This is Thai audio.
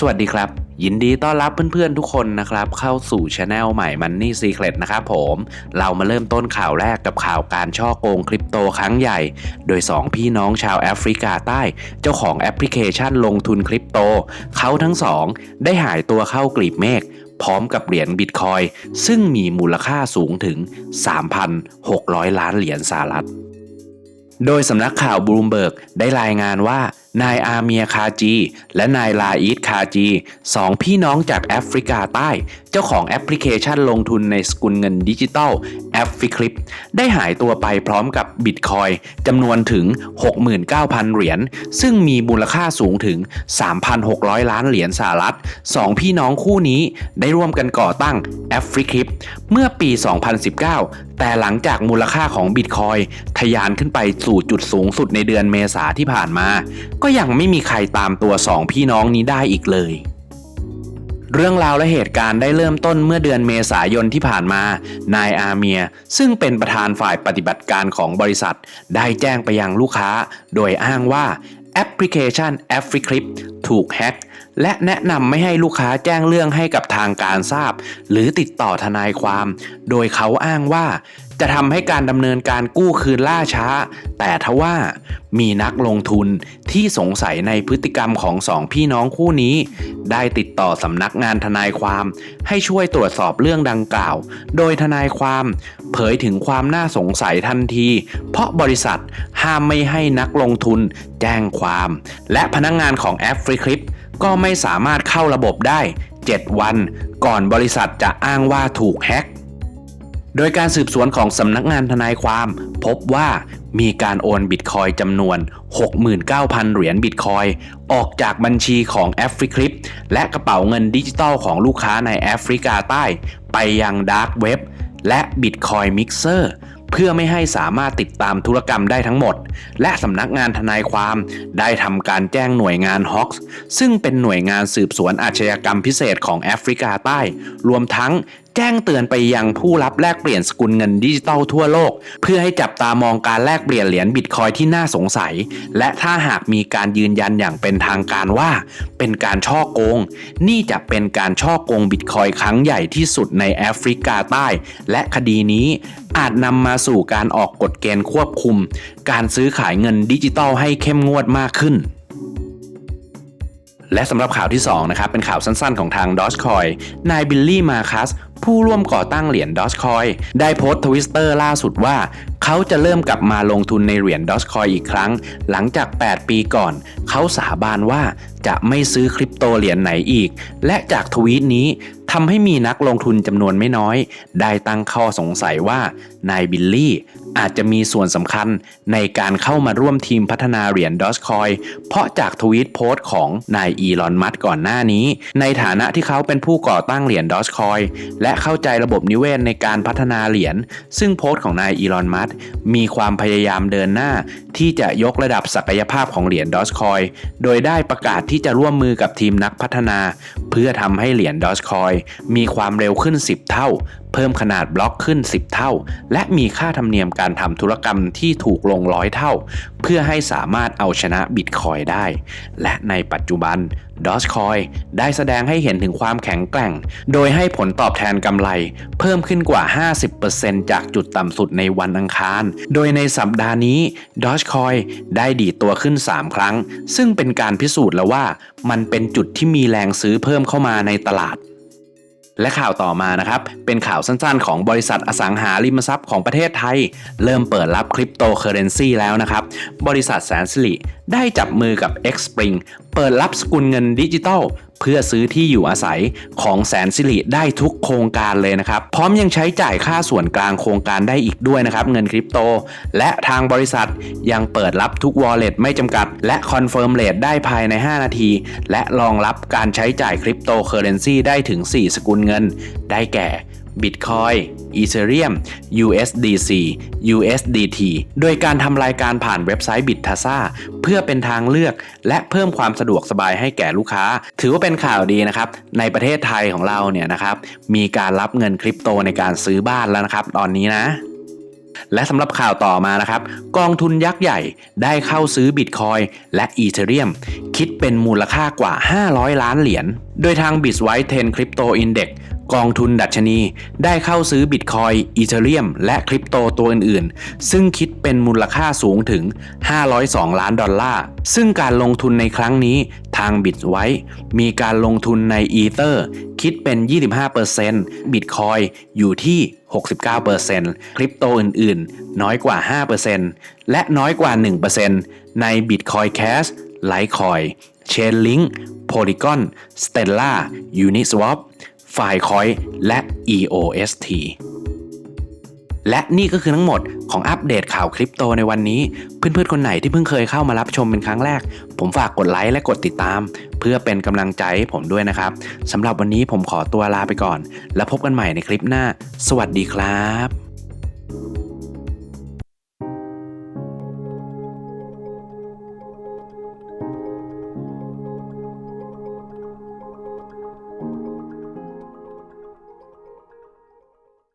สวัสดีครับ ยินดีต้อนรับเพื่อนๆทุกคนนะครับ เข้าสู่ช anel ใหม่ Money Secret นะครับผม เรามาเริ่มต้นข่าวแรกกับข่าวการช่อโกงคริปโตครั้งใหญ่ โดย 2 พี่น้องชาวแอฟริกาใต้ เจ้าของแอปพลิเคชันลงทุนคริปโต เขาทั้งสองได้หายตัวเข้ากลีบเมฆพร้อมกับเหรียญบิตคอยซึ่งมีมูลค่าสูงถึง 3,600 ล้านเหรียญสหรัฐ โดยสำนักข่าวบลูมเบิร์กได้รายงานว่า นายอาเมียคาจี และนายลาอีดคาจีสองพี่น้องจากแอฟริกาใต้ เจ้าของแอปพลิเคชันลงทุนในสกุลเงินดิจิตอล แอฟฟิคลิปได้หายตัวไปพร้อมกับบิตคอยจำนวนถึง 69,000 เหรียญซึ่งมีมูลค่าสูงถึง 3,600 ล้านเหรียญสหรัฐสองพี่น้องคู่นี้ได้ร่วมกันก่อตั้งแอฟริคลิปเมื่อปี 2019 แต่หลังจากมูลค่าของบิตคอยทะยานขึ้นไปสู่จุดสูงสุดในเดือนเมษาที่ผ่านมา ก็ยังไม่มีใครตามตัวสองพี่น้องนี้ได้อีกเลย เรื่องราวและเหตุการณ์ได้เริ่มต้นเมื่อเดือนเมษายนที่ผ่านมา นายอาเมีย ซึ่งเป็นประธานฝ่ายปฏิบัติการของบริษัท ได้แจ้งไปยังลูกค้า โดยอ้างว่าแอปพลิเคชัน a f r i c l i p ถูกแฮ็กและแนะนำไม่ให้ลูกค้าแจ้งเรื่องให้กับทางการทราบ หรือติดต่อทนายความ โดยเขาอ้างว่า จะทำให้การดำเนินการกู้คืนล่าช้า แต่ทว่ามีนักลงทุนที่สงสัยในพฤติกรรมของสองพี่น้องคู่นี้ ได้ติดต่อสำนักงานทนายความ ให้ช่วยตรวจสอบเรื่องดังกล่าว โดยทนายความเผยถึงความน่าสงสัยทันที เพราะบริษัทห้ามไม่ให้นักลงทุนแจ้งความ และพนักงงานของแอฟฟรีคลิปก็ไม่สามารถเข้าระบบได้ 7 วัน ก่อนบริษัทจะอ้างว่าถูกแฮ็ก โดยการสืบสวนของสำนักงานทนายความ พบว่ามีการโอนบิตคอยจำนวน 69,000 เหรียญบิตคอยออกจากบัญชีของแอฟริคลิปและกระเป๋าเงินดิจิตอลของลูกค้าในแอฟริกาใต้ ไปยังดาร์กเว็บและบิตคอยมิกเซอร์เพื่อไม่ให้สามารถติดตามธุรกรรมได้ทั้งหมด และสำนักงานทนายความได้ทำการแจ้งหน่วยงาน HOX ซึ่งเป็นหน่วยงานสืบสวนอาชญากรรมพิเศษของแอฟริกาใต้ รวมทั้ง แจ้งเตือนไปยังผู้รับแลกเปลี่ยนสกุลเงินดิจิตอลทั่วโลก เพื่อให้จับตามองการแลกเปลี่ยนเหรียญบิตคอยที่น่าสงสัย และถ้าหากมีการยืนยันอย่างเป็นทางการว่า เป็นการช่อโกง นี่จะเป็นการช่อโกงบิตคอยครั้งใหญ่ที่สุดในแอฟริกาใต้ และคดีนี้อาจนำมาสู่การออกกฎเกณฑ์ควบคุม การซื้อขายเงินดิจิตอลให้เข้มงวดมากขึ้นและสำหรับข่าวที่2นะครับเป็นข่าวสั้นๆของทาง Dogecoin นายบิลลี่มาคัส ผู้ร่วมก่อตั้งเหรียญ Dogecoin ได้โพสต์ทวิสเตอร์ล่าสุดว่า เขาจะเริ่มกลับมาลงทุนในเหรียญ Dogecoin อีกครั้ง หลังจาก 8 ปีก่อน เขาสาบานว่าจะไม่ซื้อคริปโตเหรียญไหนอีก และจากทวีตนี้ทำให้มีนักลงทุนจำนวนไม่น้อย ได้ตั้งข้อสงสัยว่านายบิลลี่ อาจจะมีส่วนสำคัญในการเข้ามาร่วมทีมพัฒนาเหรียญดอสคอยเพราะจากทวีตโพสต์ของนายอีลอนมัสก่อนหน้านี้ ในฐานะที่เขาเป็นผู้ก่อตั้งเหรียญดอสคอยและเข้าใจระบบนิเวศในการพัฒนาเหรียญซึ่งโพสต์ของนายอีลอนมัสมีความพยายามเดินหน้า ที่จะยกระดับศักยภาพของเหรียญดอสคอยโดยได้ประกาศที่จะร่วมมือกับทีมนักพัฒนา พื่อทำให้เหรียญดอจคอยมีความเร็วขึ้น 10 เท่า เพิ่มขนาดบล็อกขึ้น 10 เท่า และมีค่าธรรมเนียมการทำธุรกรรมที่ถูกลงร้อยเท่า เพื่อให้สามารถเอาชนะบิตคอยได้ และในปัจจุบัน d o g e c o i n ได้แสดงให้เห็นถึงความแข็งแกร่ง โดยให้ผลตอบแทนกำไร เพิ่มขึ้นกว่า 50%จากจุดต่ำสุดในวันอังคาร โดยในสัปดาห์นี้ d o g e c o i n ได้ดีตัวขึ้น 3 ครั้ง ซึ่งเป็นการพิสูจน์แล้วว่า มันเป็นจุดที่มีแรงซื้อเพิ่มเข้ามาในตลาด และข่าวต่อมานะครับ เป็นข่าวสั้นๆ ของบริษัทอสังหาริมทรัพย์ของประเทศไทย เริ่มเปิดรับคริปโตเคอเรนซีแล้วนะครับ บริษัทแสนสิริได้จับมือกับ Xspring เปิดรับสกุลเงินดิจิตอล เพื่อซื้อที่อยู่อาศัยของแสนสิริได้ทุกโครงการเลยนะครับ พร้อมยังใช้จ่ายค่าส่วนกลางโครงการได้อีกด้วยนะครับ เงินคริปโต และทางบริษัทยังเปิดรับทุกวอลเล็ตไม่จำกัด และคอนเฟิร์มเลทได้ภายใน 5 นาที และรองรับการใช้จ่ายคริปโตเคอเรนซีได้ถึง 4 สกุลเงิน ได้แก่ Bitcoin Ethereum USDC USDT โดยการทำรายการผ่านเว็บไซต์ Bittasa เพื่อเป็นทางเลือก และเพิ่มความสะดวกสบายให้แก่ลูกค้า ถือว่าเป็นข่าวดีนะครับ ในประเทศไทยของเราเนี่ยนะครับมีการรับเงินคริปโตในการซื้อบ้านแล้วนะครับ ตอนนี้นะและสำหรับข่าวต่อมานะครับ กองทุนยักษ์ใหญ่ได้เข้าซื้อบิตคอยและอีเทเรียมคิดเป็นมูลค่ากว่า 500 ล้านเหรียญ โดยทาง b i t w i t e 10 Crypto Index กองทุนดัชนี ได้เข้าซื้อบิตคอยอีเทเรียม และคริปโตตัวอื่นๆ ซึ่งคิดเป็นมูลค่าสูงถึง 502 ล้านดอลลาร์ ซึ่งการลงทุนในครั้งนี้ทาง b i t w i t e มีการลงทุนในอีเ h อร์คิดเป็น 25%บิตคอยอยู่ที่ 69%คริปโตอื่นๆ น้อยกว่า 5%และน้อยกว่า 1%ใน Bitcoin Cash Litecoin Chainlink Polygon Stellar Uniswap Filecoin และ EOST และนี่ก็คือทั้งหมดของอัปเดตข่าวคริปโตในวันนี้ เพื่อนๆ คนไหนที่เพิ่งเคยเข้ามารับชมเป็นครั้งแรก ผมฝากกดไลค์และกดติดตาม เพื่อเป็นกำลังใจให้ผมด้วยนะครับสำหรับวันนี้ผมขอตัวลาไปก่อน แล้วพบกันใหม่ในคลิปหน้า สวัสดีครับ